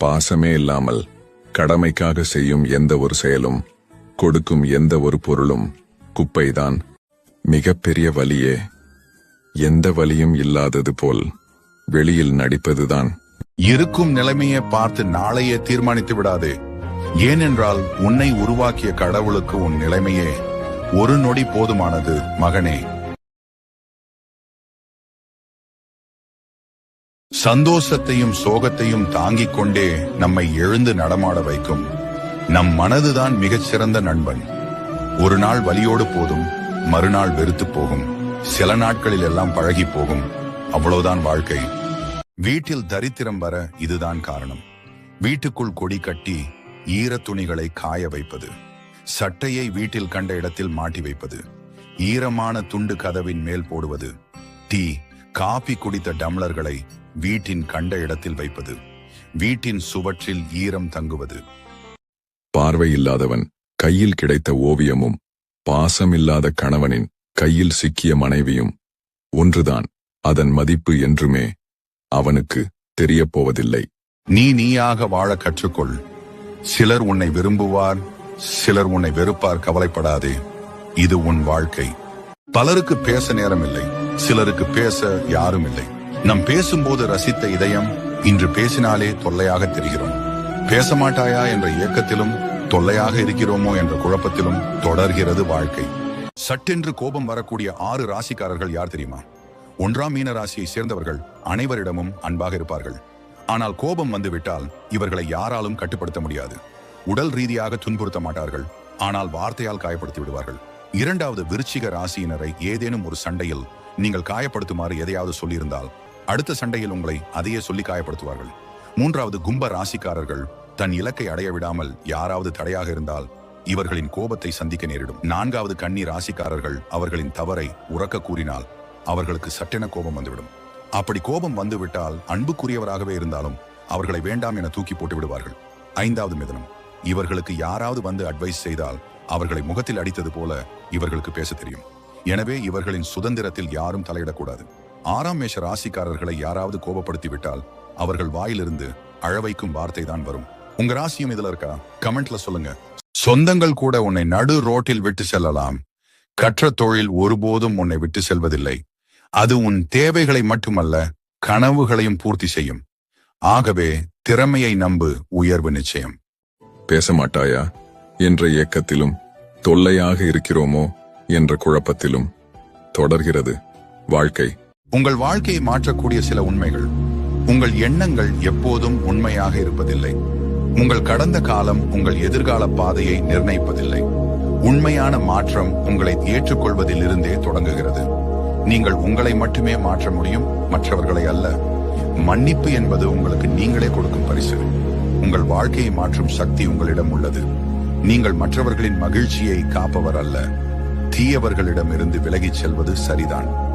பாசமே இல்லாமல் கடமைக்காக செய்யும் எந்த ஒரு செயலும் கொடுக்கும் எந்த ஒரு பொருளும் குப்பைதான். மிகப்பெரிய வலியே. எந்த வலியும் இல்லாதது போல் வெளியில் நடிப்பதுதான். இருக்கும் நிலைமையை பார்த்து நாளையே தீர்மானித்து விடாதே. ஏனென்றால் உன்னை உருவாக்கிய கடவுளுக்கு உன் நிலைமையே ஒரு நொடி போதுமானது மகனே. சந்தோஷத்தையும் சோகத்தையும் தாங்கிக் கொண்டே நம்மை எழுந்து நடமாட வைக்கும் நம் மனதுதான் மிகச்சிறந்த நண்பன். ஒரு நாள் வலியோடு போதும் மறுநாள் வெறுத்து போகும். சில நாட்களில் எல்லாம் பழகி போகும். அவ்வளவுதான் வாழ்க்கை. வீட்டில் தரித்திரம் வர இதுதான் காரணம். வீட்டுக்குள் கொடி கட்டி ஈர துணிகளை காய வைப்பது. சட்டையை வீட்டில் கண்ட இடத்தில் மாட்டி வைப்பது. ஈரமான துண்டு கதவின் மேல் போடுவது. டீ காபி குடித்த டம்ளர்களை வீட்டின் கண்ட இடத்தில் வைப்பது. வீட்டின் சுவற்றில் ஈரம் தங்குவது. பார்வை இல்லாதவன் கையில் கிடைத்த ஓவியமும் பாசமில்லாத கணவனின் கையில் சிக்கிய மனைவியும் ஒன்றுதான். அதன் மதிப்பு என்றுமே அவனுக்கு தெரியப் போவதில்லை நீ நீயாக வாழ கற்றுக்கொள். சிலர் உன்னை விரும்புவார் சிலர் உன்னை வெறுப்பார் கவலைப்படாதே. இது உன் வாழ்க்கை. பலருக்கு பேச நேரம் இல்லை சிலருக்கு பேச யாரும் இல்லை நம் பேசும்போது ரசித்த இதயம் இன்று பேசினாலே தொல்லையாக தெரிகிறோம். பேச மாட்டாயா என்ற இயக்கத்திலும் தொல்லையாக இருக்கிறோமோ என்ற குழப்பத்திலும் தொடர்கிறது வாழ்க்கை. சட்டென்று கோபம் வரக்கூடிய ஆறு ராசிக்காரர்கள் யார் தெரியுமா? ஒன்றாம் மீன ராசியை சேர்ந்தவர்கள் அனைவரிடமும் அன்பாக இருப்பார்கள். ஆனால் கோபம் வந்துவிட்டால் இவர்களை யாராலும் கட்டுப்படுத்த முடியாது. உடல் ரீதியாக துன்புறுத்த மாட்டார்கள். ஆனால் வார்த்தையால் காயப்படுத்தி விடுவார்கள். இரண்டாவது விருச்சிக ராசியினரை ஏதேனும் ஒரு சண்டையில் நீங்கள் காயப்படுத்துமாறு எதையாவது சொல்லியிருந்தால் அடுத்த சண்டையில் உங்களை அதையே சொல்லி காயப்படுத்துவார்கள். மூன்றாவது கும்ப ராசிக்காரர்கள் தன் இலக்கை அடைய விடாமல் யாராவது தடையாக இருந்தால் இவர்களின் கோபத்தை சந்திக்க நேரிடும். நான்காவது கண்ணி ராசிக்காரர்கள் அவர்களின் தவறை உறக்க கூறினால் அவர்களுக்கு சட்டென கோபம் வந்துவிடும். அப்படி கோபம் வந்துவிட்டால் அன்புக்குரியவராகவே இருந்தாலும் அவர்களை வேண்டாம் என தூக்கி போட்டு விடுவார்கள். ஐந்தாவது மிதனம். இவர்களுக்கு யாராவது வந்து அட்வைஸ் செய்தால் அவர்களை முகத்தில் அடித்தது போல இவர்களுக்கு பேச தெரியும். எனவே இவர்களின் சுதந்திரத்தில் யாரும் தலையிடக்கூடாது. ஆறாம் மேஷ ராசிக்காரர்களை யாராவது கோபப்படுத்தி விட்டால் அவர்கள் வாயிலிருந்து அழவைக்கும் வார்த்தை தான் வரும். உங்க ராசியும் இதுல இருக்கா? கமெண்ட்ல சொல்லுங்க. சொந்தங்கள் கூட உன்னை நடு ரோட்டில் விட்டு செல்லலாம். கற்ற தொழில் ஒருபோதும் உன்னை விட்டு செல்வதில்லை. அது உன் தேவைகளை மட்டுமல்ல கனவுகளையும் பூர்த்தி செய்யும். ஆகவே திறமையை நம்பு உயர்வு நிச்சயம். பேச மாட்டாயா? என்ற ஏக்கத்திலும் தொல்லையாக இருக்கிறோமோ என்ற குழப்பத்திலும் தொடர்கிறது வாழ்க்கை. உங்கள் வாழ்க்கையை மாற்றக்கூடிய சில உண்மைகள். உங்கள் எண்ணங்கள் எப்போதும் உண்மையாக இருப்பதில்லை. உங்கள் கடந்த காலம் உங்கள் எதிர்கால பாதையை நிர்ணயிப்பதில்லை. உண்மையான மாற்றம் உங்களை ஏற்றுக்கொள்வதிலிருந்தே தொடங்குகிறது. நீங்கள் உங்களை மட்டுமே மாற்ற முடியும் மற்றவர்களை அல்ல. மன்னிப்பு என்பது உங்களுக்கு நீங்களே கொடுக்கும் பரிசு. உங்கள் வாழ்க்கையை மாற்றும் சக்தி உங்களிடம் உள்ளது. நீங்கள் மற்றவர்களின் மகிழ்ச்சியை காப்பவர் அல்ல. தீயவர்களிடமிருந்து விலகிச் செல்வது சரிதான்.